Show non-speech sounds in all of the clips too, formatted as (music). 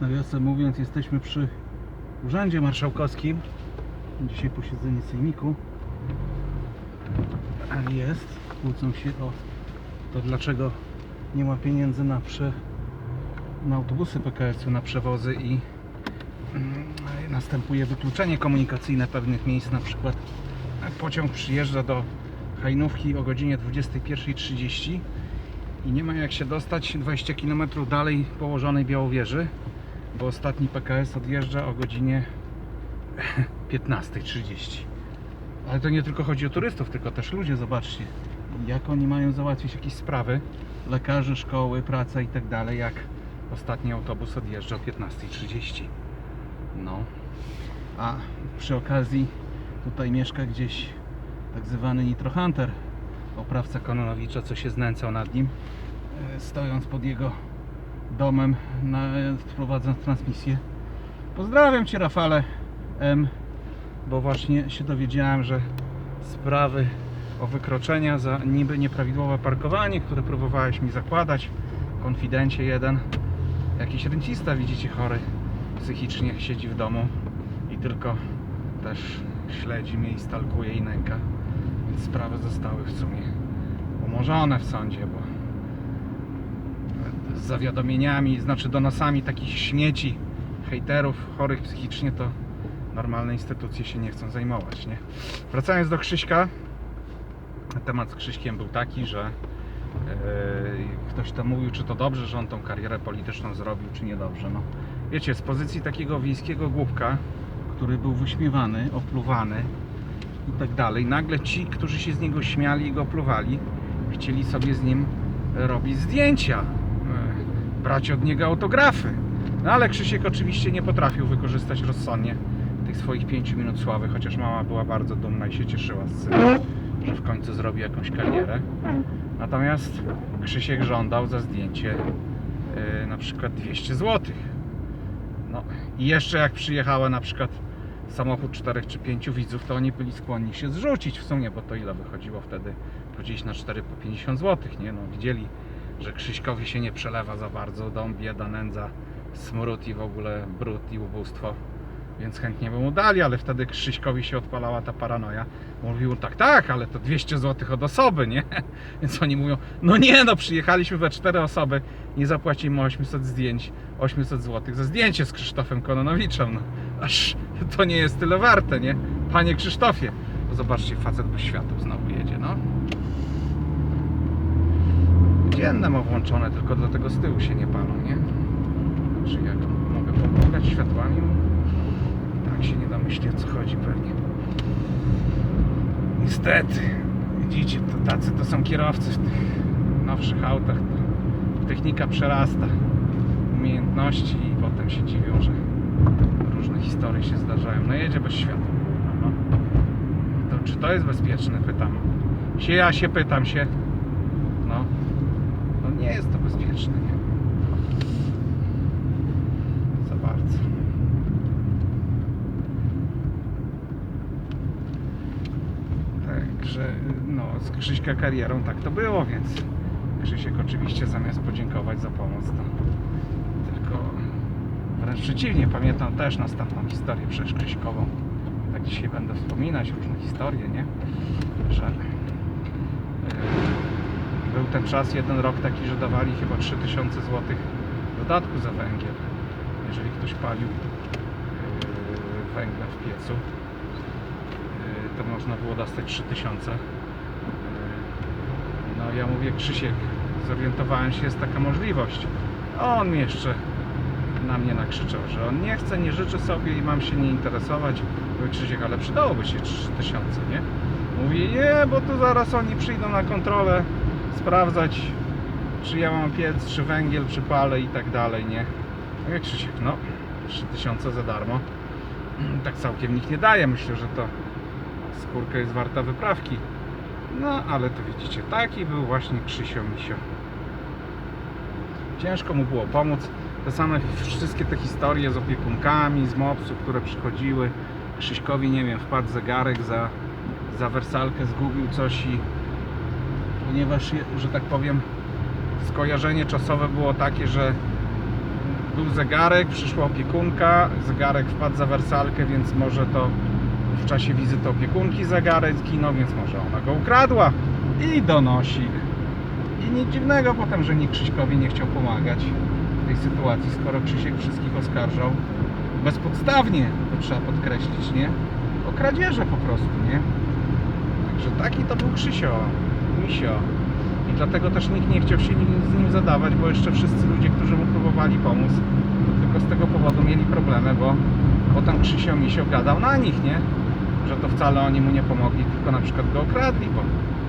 Nawiasem mówiąc, jesteśmy przy Urzędzie Marszałkowskim. Dzisiaj posiedzenie Sejmiku. A jest. Kłócą się o to, dlaczego nie ma pieniędzy na, prze, na autobusy PKS-u, na przewozy i mm, następuje wykluczenie komunikacyjne pewnych miejsc. Na przykład pociąg przyjeżdża do Hajnówki o godzinie 21.30 i nie ma jak się dostać 20 km dalej położonej Białowieży, bo ostatni PKS odjeżdża o godzinie (laughs) 15.30. Ale to nie tylko chodzi o turystów, tylko też ludzie, zobaczcie, jak oni mają załatwić jakieś sprawy, lekarze, szkoły, praca i tak dalej, jak ostatni autobus odjeżdża o 15.30. No, a przy okazji tutaj mieszka gdzieś tak zwany Nitro Hunter, oprawca Kononowicza, co się znęcał nad nim, e, stojąc pod jego domem, na, prowadząc transmisję. Pozdrawiam Cię Rafale M, bo właśnie się dowiedziałem, że sprawy o wykroczenia za niby nieprawidłowe parkowanie, które próbowałeś mi zakładać, konfidencie jeden, jakiś rencista widzicie chory psychicznie siedzi w domu i tylko też śledzi mnie i stalkuje i nęka. Więc sprawy zostały w sumie umorzone w sądzie, bo z zawiadomieniami, znaczy donosami takich śmieci, hejterów, chorych psychicznie, to normalne instytucje się nie chcą zajmować, nie? Wracając do Krzyśka, temat z Krzyśkiem był taki, że e, ktoś tam mówił, czy to dobrze, że on tą karierę polityczną zrobił, czy niedobrze. No, wiecie, z pozycji takiego wiejskiego głupka, który był wyśmiewany, opluwany i tak dalej, nagle ci, którzy się z niego śmiali i go opluwali, chcieli sobie z nim robić zdjęcia, brać od niego autografy. No ale Krzysiek oczywiście nie potrafił wykorzystać rozsądnie tych swoich 5 minut sławy, chociaż mama była bardzo dumna i się cieszyła z syna, że w końcu zrobi jakąś karierę. Natomiast Krzysiek żądał za zdjęcie e, na przykład 200 zł. No i jeszcze jak przyjechała na przykład samochód 4 czy 5 widzów, to oni byli skłonni się zrzucić w sumie, bo to ile wychodziło wtedy? Gdzieś na 4 po 50 zł, nie? No widzieli, że Krzyśkowi się nie przelewa za bardzo, dom, bieda, nędza, smród i w ogóle brud i ubóstwo. Więc chętnie by mu dali, ale wtedy Krzyśkowi się odpalała ta paranoja. Mówił tak, tak, ale to 200 zł od osoby, nie? (laughs) Więc oni mówią, no nie, no przyjechaliśmy we cztery osoby, nie zapłacimy 800 zdjęć, 800 zł za zdjęcie z Krzysztofem Kononowiczem. No, aż to nie jest tyle warte, nie? Panie Krzysztofie. Zobaczcie, facet bez światów znowu jedzie, no. Dzienne ma włączone, tylko dlatego z tyłu się nie palą, nie? Czy jak mogę pomagać światłami? Tak się nie domyśli o co chodzi pewnie. Niestety, widzicie, to tacy to są kierowcy w tych nowszych autach. Technika przerasta umiejętności i potem się dziwią, że różne historie się zdarzają. No jedzie bez światła. To czy to jest bezpieczne? Pytam. Się ja się pytam się. No. Nie jest to bezpieczne, nie? Za bardzo. Także no, z Krzyśka karierą tak to było, więc Krzysiek oczywiście zamiast podziękować za pomoc, to tylko wręcz przeciwnie, pamiętam też następną historię przecież Krzyśkową. Tak dzisiaj będę wspominać różne historie, nie? Że yy, był ten czas, jeden rok taki, że dawali chyba 3000 zł dodatku za węgiel, jeżeli ktoś palił yy, węglem w piecu. Yy, to można było dostać 3000 Yy, no ja mówię Krzysiek zorientowałem się, jest taka możliwość. A on jeszcze na mnie nakrzyczał, że on nie chce, nie życzy sobie i mam się nie interesować. Mówię Krzysiek, ale przydałoby się 3000, nie? Mówi, nie, bo tu zaraz oni przyjdą na kontrolę sprawdzać czy ja mam piec, czy węgiel przypalę i tak dalej, nie? Mówię Krzysiek, no 3000 za darmo (clears throat) tak całkiem nikt nie daje. Myślę, że to skórka jest warta wyprawki. No, ale to widzicie, taki był właśnie Krzysio Misio. Ciężko mu było pomóc. Te same wszystkie te historie z opiekunkami, z mopsów, które przychodziły. Krzyśkowi, nie wiem, wpadł zegarek za, za wersalkę, zgubił coś i ponieważ, że tak powiem, skojarzenie czasowe było takie, że Był zegarek, przyszła opiekunka, zegarek wpadł za wersalkę, więc może to w czasie wizyty opiekunki zegarek zginął, więc może ona go ukradła. I donosik. I nic dziwnego potem, że nikt Krzyśkowi nie chciał pomagać w tej sytuacji, skoro Krzysiek wszystkich oskarżał bezpodstawnie, to trzeba podkreślić, nie? O kradzieże po prostu, nie? Także taki to był Krzysio, Misio. I dlatego też nikt nie chciał się z nim zadawać, bo jeszcze wszyscy ludzie, którzy mu próbowali pomóc, tylko z tego powodu mieli problemy, bo potem Krzysio Misio gadał na nich, nie? Że to wcale oni mu nie pomogli, tylko na przykład go okradli, bo,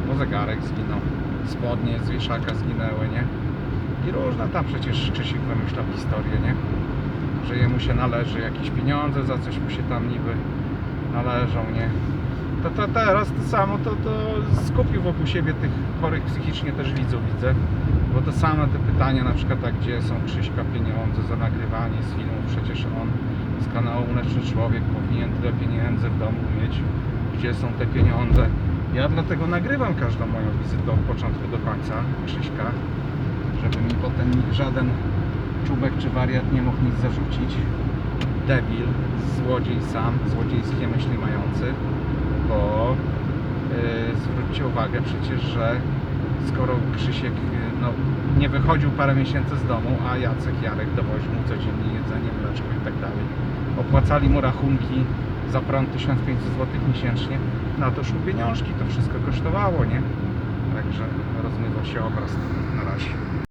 bo zegarek zginął, spodnie z wieszaka zginęły, nie? I różne tam przecież Krzysiek wymyślał historię, nie? Że jemu się należy jakieś pieniądze, za coś mu się tam niby należą, nie? To, to teraz to samo, to, to skupił wokół siebie tych chorych psychicznie też widzów, widzę. Bo to same te pytania, na przykład, a gdzie są Krzyśka pieniądze za nagrywanie z filmów? Przecież on z kanału Mleczny Człowiek powinien tyle pieniędzy w domu mieć. Gdzie są te pieniądze? Ja dlatego nagrywam każdą moją wizytę od początku do końca Krzyśka, żeby mi potem żaden czubek czy wariat nie mógł nic zarzucić. Debil, złodziej sam, złodziejskie myśli mający, bo yy, zwróćcie uwagę przecież, że skoro Krzysiek yy, no, nie wychodził parę miesięcy z domu, a Jacek, Jarek dowoził mu codziennie jedzenie, mleczko i tak dalej. Opłacali mu rachunki za prąd 1500 zł miesięcznie, na to szły pieniążki, to wszystko kosztowało, nie? Także rozmywa się obraz na razie.